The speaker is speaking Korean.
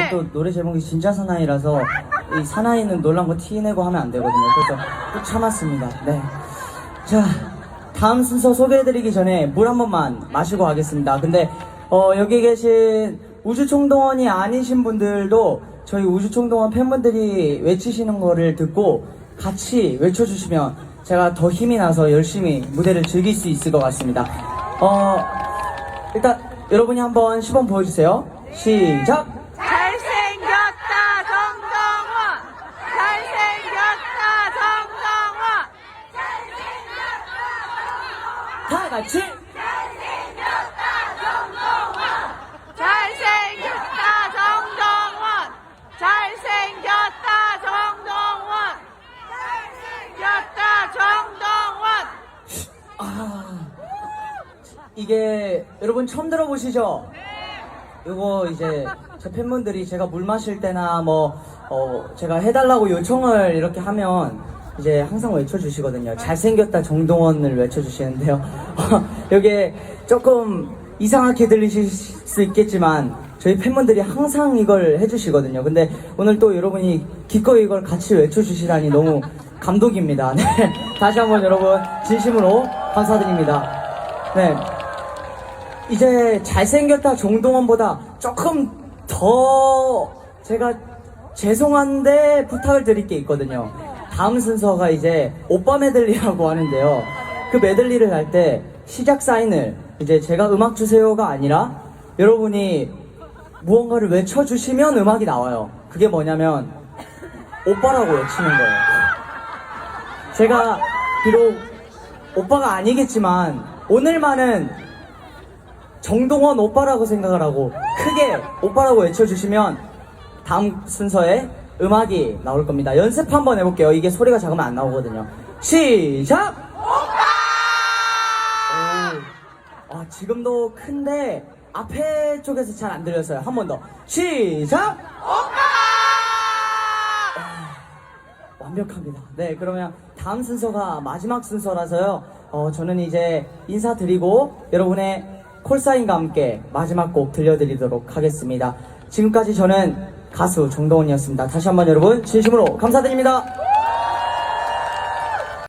이게 또 노래 제목이 진짜 사나이라서 이 사나이는 놀란 거 티내고 하면 안 되거든요. 그래서 또 참았습니다. 네. 자, 다음 순서 소개해드리기 전에 물 한 번만 마시고 가겠습니다. 근데 어, 여기 계신 우주총동원이 아니신 분들도 저희 우주총동원 팬분들이 외치시는 거를 듣고 같이 외쳐주시면 제가 더 힘이 나서 열심히 무대를 즐길 수 있을 것 같습니다. 어, 일단 여러분이 한번 시범 보여주세요. 시작! 잘생겼다 정동원 잘생겼다 정동원 다 같이! 잘생겼다 정동원 잘생겼다 정동원 잘생겼다 정동원 아, 이게 여러분 처음 들어보시죠? 이거 이제 제 팬분들이 제가 물 마실 때나 뭐 어, 제가 해달라고 요청을 이렇게 하면 이제 항상 외쳐주시거든요. 잘생겼다 정동원을 외쳐주시는데요. 여기에 조금 이상하게 들리실 수 있겠지만 저희 팬분들이 항상 이걸 해주시거든요. 근데 오늘 또 여러분이 기꺼이 이걸 같이 외쳐주시다니 너무 감동입니다. 네. 다시 한번 여러분 진심으로 감사드립니다. 네. 이제 잘생겼다 정동원보다 조금 더 제가 죄송한데 부탁을 드릴 게 있거든요. 다음 순서가 이제 오빠 메들리라고 하는데요. 그 메들리를 할 때 시작 사인을 이제 제가 음악 주세요가 아니라 여러분이 무언가를 외쳐주시면 음악이 나와요. 그게 뭐냐면 오빠라고 외치는 거예요. 제가 비록 오빠가 아니겠지만 오늘만은 정동원 오빠라고 생각을 하고 크게 오빠라고 외쳐주시면 다음 순서에 음악이 나올 겁니다. 연습 한번 해볼게요. 이게 소리가 작으면 안 나오거든요. 시작! 오빠! 아, 지금도 큰데 앞에 쪽에서 잘 안 들렸어요. 한 번 더. 시작! 완벽합니다. 네, 그러면 다음 순서가 마지막 순서라서요. 어, 저는 이제 인사드리고 여러분의 콜사인과 함께 마지막 곡 들려드리도록 하겠습니다. 지금까지 저는 가수 정동원이었습니다. 다시 한번 여러분 진심으로 감사드립니다.